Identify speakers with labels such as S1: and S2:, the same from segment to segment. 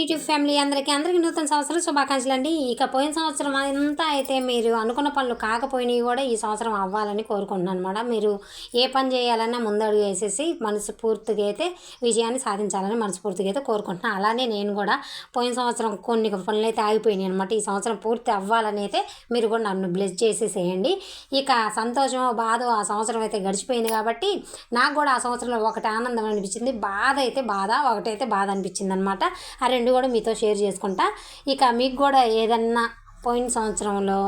S1: YouTube family అందరికీ అందరికీ నూతన సంవత్సరం శుభాకాంక్షలు అండి ఇక పోయిన సంవత్సరం అంతా అయితే మీరు అనుకున్న పనులు కాకపోయినవి కూడా ఈ సంవత్సరం అవ్వాలని కోరుకుంటున్నాను అనమాట మీరు ఏ పని చేయాలన్నా ముందడుగు వేసేసి మనసు పూర్తిగా అయితే విజయాన్ని సాధించాలని మనస్ఫూర్తిగా అయితే కోరుకుంటున్నాను. అలానే నేను కూడా పోయిన సంవత్సరం కొన్ని పనులు అయితే ఆగిపోయినాయి అనమాట ఈ సంవత్సరం పూర్తి అవ్వాలని అయితే మీరు కూడా నన్ను బ్లెస్ చేసేసేయండి. ఇక సంతోషం బాధ ఆ సంవత్సరం అయితే గడిచిపోయింది కాబట్టి నాకు కూడా ఆ సంవత్సరంలో ఒకటి ఆనందం అనిపించింది. బాధ అయితే బాధ ఒకటైతే బాధ అనిపించింది అనమాట అరే రెండు కూడా మీతో షేర్ చేసుకుంటా. ఇక మీకు కూడా ఏదన్నా పోయిన సంవత్సరంలో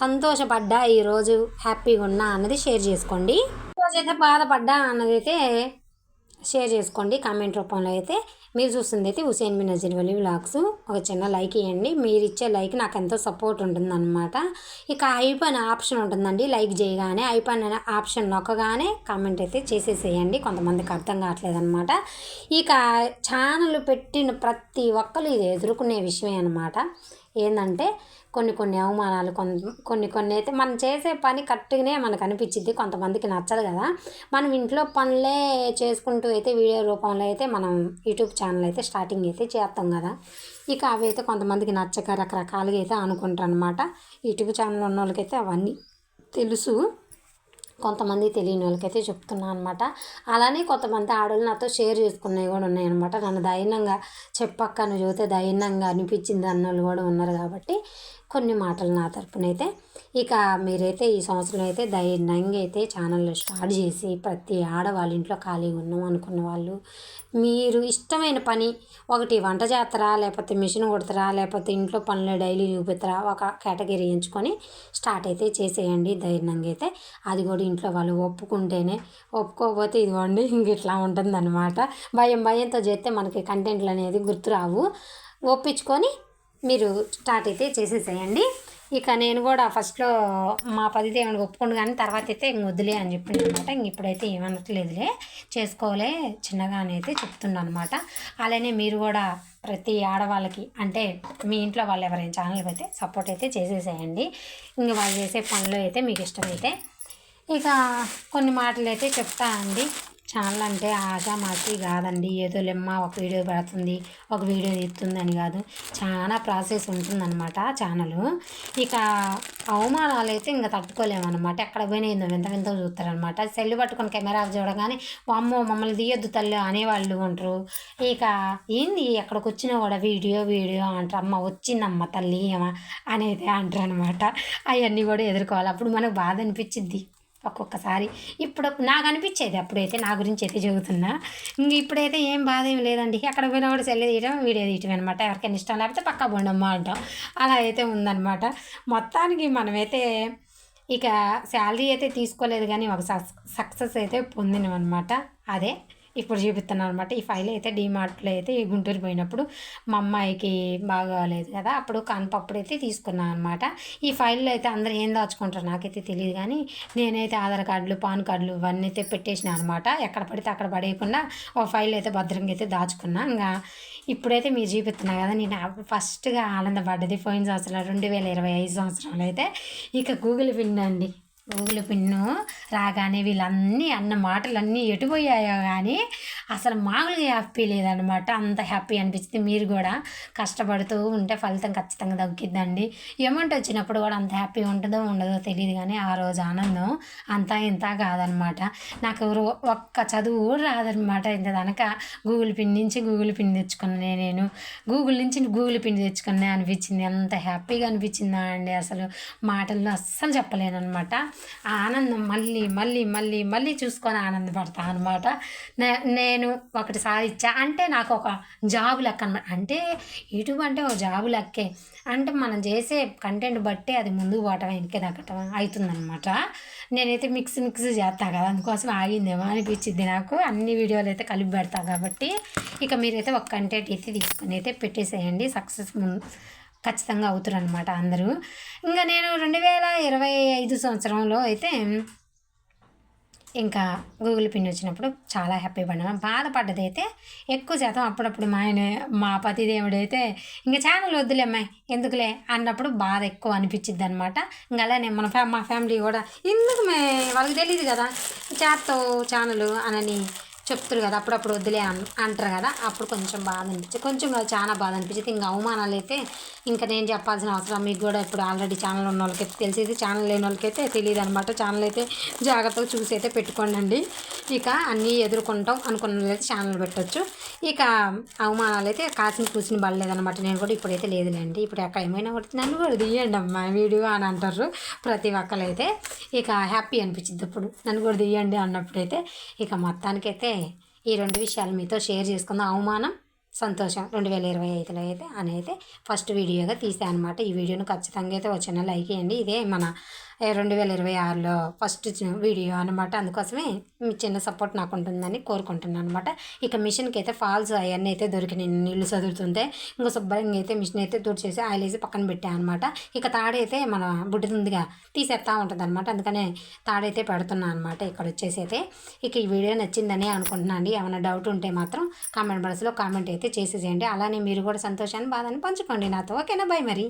S1: సంతోషపడ్డా ఈరోజు హ్యాపీగా ఉన్నా అన్నది షేర్ చేసుకోండి. ఈరోజైతే బాధపడ్డా అన్నది అయితే షేర్ చేసుకోండి కామెంట్ రూపంలో అయితే. మీరు చూస్తుంది అయితే హుసేన్ బిన్ నజీర్ వలీ వ్లాగ్స్. ఒక చిన్న లైక్ ఇవ్వండి మీరు ఇచ్చే లైక్ నాకు ఎంతో సపోర్ట్ ఉంటుందన్నమాట. ఇక ఐపన్ ఆప్షన్ ఉంటుందండి. లైక్ చేయగానే ఐపన్ అనే ఆప్షన్ నొక్కగానే కామెంట్ అయితే చేసేసేయండి. కొంతమందికి అర్థం కావట్లేదు అనమాట ఇక ఛానల్ పెట్టిన ప్రతి ఒక్కరు ఇది ఎదుర్కొనే విషయమే అనమాట ఏంటంటే కొన్ని కొన్ని అవమానాలు కొన్ని కొన్ని కొన్ని అయితే మనం చేసే పని కరెక్ట్గానే మనకు అనిపించింది కొంతమందికి నచ్చదు కదా. మనం ఇంట్లో పనులే చేసుకుంటూ అయితే వీడియో రూపంలో అయితే మనం యూట్యూబ్ ఛానల్ అయితే స్టార్టింగ్ అయితే చేస్తాం కదా. ఇక అవి అయితే కొంతమందికి నచ్చక రకరకాలుగా అయితే అనుకుంటారు అనమాట యూట్యూబ్ ఛానల్ ఉన్న వాళ్ళకైతే అవన్నీ తెలుసు. కొంతమంది తెలియని వాళ్ళకైతే చెప్తున్నాను అనమాట అలానే కొంతమంది ఆడవాళ్ళు నాతో షేర్ చేసుకున్నవి కూడా ఉన్నాయన్నమాట నన్ను దైన్యంగా చెప్పక్క నువ్వు చూస్తే దైన్యంగా అనిపించింది అన్న వాళ్ళు కూడా ఉన్నారు కాబట్టి కొన్ని మాటలు నా తరపున అయితే ఇక మీరైతే ఈ సంవత్సరం అయితే ధైర్యంగా అయితే ఛానల్ స్టార్ట్ చేసి ప్రతి ఆడవాళ్ళ ఇంట్లో ఖాళీగా ఉన్నాం అనుకున్న వాళ్ళు మీరు ఇష్టమైన పని ఒకటి వంట చేస్తారా లేకపోతే మిషన్ కొడతారా లేకపోతే ఇంట్లో పనులు డైలీ చూపిస్తారా ఒక కేటగిరీ ఎంచుకొని స్టార్ట్ అయితే చేసేయండి ధైర్యంగా అయితే. అది కూడా ఇంట్లో వాళ్ళు ఒప్పుకుంటేనే. ఒప్పుకోకపోతే ఇదిగోండి ఇంక ఇట్లా ఉంటుందన్నమాట. భయం భయంతో చేస్తే మనకి కంటెంట్లు అనేది గుర్తురావు ఒప్పించుకొని మీరు స్టార్ట్ అయితే చేసేసేయండి. ఇక నేను కూడా ఫస్ట్లో మా పదితే ఏమైనా ఒప్పుకోండు కానీ తర్వాత అయితే ఇంక వద్దులే అని చెప్పింది అనమాట ఇంక ఇప్పుడైతే ఏమనట్లేదులే. చేసుకోలే చిన్నగానే అయితే చెప్తున్నాను అనమాట అలానే మీరు కూడా ప్రతి ఆడవాళ్ళకి అంటే మీ ఇంట్లో వాళ్ళు ఎవరైనా ఛానల్ అయితే సపోర్ట్ అయితే చేసేసేయండి. ఇంక వాళ్ళు చేసే పనులు అయితే మీకు ఇష్టమైతే. ఇక కొన్ని మాటలు అయితే చెప్తా అండి. ఛానల్ అంటే ఆషామాషి కాదండి. ఏదో లెమ్మ ఒక వీడియో పెడుతుంది ఒక వీడియో తీస్తుంది కాదు. చాలా ప్రాసెస్ ఉంటుందన్నమాట ఛానల్. ఇక అవమానాలు అయితే ఇంకా తట్టుకోలేమన్నమాట. ఎక్కడ పోయినా ఏందో వింత వింత చూస్తారనమాట సెల్లు పట్టుకొని కెమెరా చూడగానే అమ్మో మమ్మల్ని తీయొద్దు తల్లి అనేవాళ్ళు ఉంటారు. ఇక ఏంది? ఎక్కడికి వచ్చినా కూడా వీడియో వీడియో అంటారు. అమ్మ వచ్చిందమ్మ తల్లి ఏమ అనేది అంటారు అనమాట అవన్నీ కూడా ఎదుర్కోవాలి. అప్పుడు మనకు బాధ అనిపించిద్ది. ఒక్కొక్కసారి. ఇప్పుడు నాకు అనిపించేది అప్పుడైతే నా గురించి అయితే చెబుతున్నా ఇంక ఇప్పుడైతే ఏం బాధ ఏం లేదండి. ఎక్కడ పోయినా కూడా సెల్ తీయడం వీడియో తీయటం అనమాట ఎవరికైనా ఇష్టం లేకపోతే పక్క పోండమ్మా అంటాం. అలా అయితే ఉందన్నమాట. మొత్తానికి మనమైతే ఇక శాలరీ అయితే తీసుకోలేదు కానీ ఒక సక్సెస్ అయితే పొందినమనమాట అదే. ఇప్పుడు చూపిస్తున్నాను అనమాట ఈ ఫైల్ అయితే డీమార్ట్లో అయితే ఈ గుంటూరు పోయినప్పుడు మా అమ్మాయికి బాగాలేదు కదా అప్పుడు కనపప్పుడు అయితే తీసుకున్నాను అనమాట ఈ ఫైల్లో అయితే అందరూ ఏం దాచుకుంటారు నాకైతే తెలియదు కానీ నేనైతే ఆధార్ కార్డులు పాన్ కార్డులు ఇవన్నీ అయితే పెట్టేసిన అనమాట ఎక్కడ పడితే అక్కడ పడేయకుండా ఒక ఫైల్ అయితే భద్రంగా అయితే దాచుకున్నా. ఇంకా ఇప్పుడైతే మీరు చూపిస్తున్నా కదా నేను ఫస్ట్గా ఆనందపడ్డది పోయిన సంవత్సరం రెండు వేల ఇరవై ఐదు సంవత్సరాలు అయితే. ఇక గూగుల్ పిన్ అండి. గూగుల్ పిన్ను రాగానే వీళ్ళన్నీ అన్న మాటలన్నీ ఎటుపోయాయో కానీ అసలు మామూలుగా హ్యాపీ లేదనమాట అంత హ్యాపీ అనిపించింది మీరు కూడా కష్టపడుతూ ఉంటే ఫలితం ఖచ్చితంగా తగ్గిద్దండి అమౌంట్ వచ్చినప్పుడు కూడా అంత హ్యాపీ ఉంటుందో ఉండదో తెలియదు కానీ ఆ రోజు ఆనందం అంతా ఇంత కాదనమాట నాకు ఒక్క చదువు రాదనమాట ఇంత కనుక గూగుల్ పిన్ నుంచి గూగుల్ పిన్ తెచ్చుకున్నా నేను. గూగుల్ నుంచి గూగుల్ పిన్ తెచ్చుకున్నా అనిపించింది అంత హ్యాపీగా అనిపించిందా అండి? అసలు మాటల్లో అస్సలు చెప్పలేను అనమాట ఆనందం మళ్ళీ మళ్ళీ మళ్ళీ మళ్ళీ చూసుకొని ఆనందపడతా అనమాట నేను ఒకటి సాధించా. అంటే నాకు ఒక జాబ్ లెక్క అనమాట అంటే యూట్యూబ్ అంటే ఒక జాబ్ లెక్కే. అంటే మనం చేసే కంటెంట్ బట్టే అది ముందుకు పోవటం వెనక్కి దక్కటం అవుతుందనమాట నేనైతే మిక్స్ మిక్స్ చేస్తా కదా. అందుకోసం ఆగిందేమో అనిపించింది నాకు. అన్ని వీడియోలు అయితే కలిపి పెడతా కాబట్టి. ఇక మీరైతే ఒక కంటెంట్ అయితే తీసుకొని అయితే పెట్టేసేయండి. సక్సెస్ ముందు ఖచ్చితంగా అవుతారు అనమాట అందరూ. ఇంకా నేను రెండు వేల ఇరవై ఐదు సంవత్సరంలో అయితే ఇంకా గూగుల్ పిన్ వచ్చినప్పుడు చాలా హ్యాపీ పడ్డాను బాధపడ్డది అయితే ఎక్కువ శాతం అప్పుడప్పుడు మా ఆయన మా పతిదేవుడు అయితే ఇంకా ఛానల్ వద్దులే అమ్మాయి ఎందుకులే అన్నప్పుడు బాధ ఎక్కువ అనిపించింది అనమాట ఇంకా అలానే మన ఫ్యా మా ఫ్యామిలీ కూడా ఎందుకు మే వాళ్ళకి తెలియదు కదా చేస్తావు ఛానల్ అనని చెప్తారు కదా అప్పుడప్పుడు వద్దులే అన్- అంటారు కదా అప్పుడు కొంచెం బాధ అనిపించింది కొంచెం చాలా బాధ అనిపించింది ఇంకా అవమానాలు అయితే ఇంకా నేను చెప్పాల్సిన అవసరం మీకు కూడా ఇప్పుడు ఆల్రెడీ ఛానల్ ఉన్న వాళ్ళకైతే తెలిసేది ఛానల్ లేని వాళ్ళకైతే తెలియదు అనమాట ఛానల్ అయితే జాగ్రత్తగా చూసి అయితే పెట్టుకోండి ఇక అన్నీ ఎదుర్కొంటాం అనుకున్న వాళ్ళైతే ఛానల్ పెట్టొచ్చు. ఇక అవమానాలు అయితే కాసిన కూసిన బలలేదనమాట నేను కూడా ఇప్పుడైతే లేదులేండి. ఇప్పుడు ఎక్కడ ఏమైనా కొడితే నన్ను కూడా తీయండి అమ్మా వీడియో అని అంటారు ప్రతి ఒక్కరైతే ఇక హ్యాపీ అనిపించింది ఇప్పుడు నన్ను కూడా తీయండి అన్నప్పుడైతే ఇక మొత్తానికైతే ఈ రెండు విషయాలు మీతో షేర్ చేసుకుందాం. అవమానం సంతోషం రెండు వేల ఇరవై ఐదులో అయితే అని అయితే ఫస్ట్ వీడియోగా తీసాను అనమాట ఈ వీడియోను ఖచ్చితంగా అయితే వచ్చిన లైక్ చేయండి ఇదే మన రెండు వేల ఇరవై ఆరులో ఫస్ట్ వీడియో అనమాట అందుకోసమే మీ చిన్న సపోర్ట్ నాకు ఉంటుందని కోరుకుంటున్నాను అనమాట ఇక మిషన్కి అయితే ఫాల్స్ అవన్నీ అయితే దొరికినాయి నీళ్ళు చదువుతుంటే ఇంకా శుభ్రంగా అయితే మిషన్ అయితే తుడిచేసి ఆయిల్ వేసి పక్కన పెట్టాను అనమాట ఇక తాడైతే మన బుడ్డిది తీసేస్తా ఉంటుంది అనమాట అందుకనే తాడైతే పెడుతున్నాను అనమాట ఇక్కడ వచ్చేసి అయితే ఇక ఈ వీడియో నచ్చిందని అనుకుంటున్నాను అండి. ఏమైనా డౌట్ ఉంటే మాత్రం కామెంట్ బాక్స్లో కామెంట్ అయితే చేసేసేయండి. అలానే మీరు కూడా సంతోషాన్ని బాధని పంచుకోండి నాతో. ఓకేనా? బాయ్ మరి.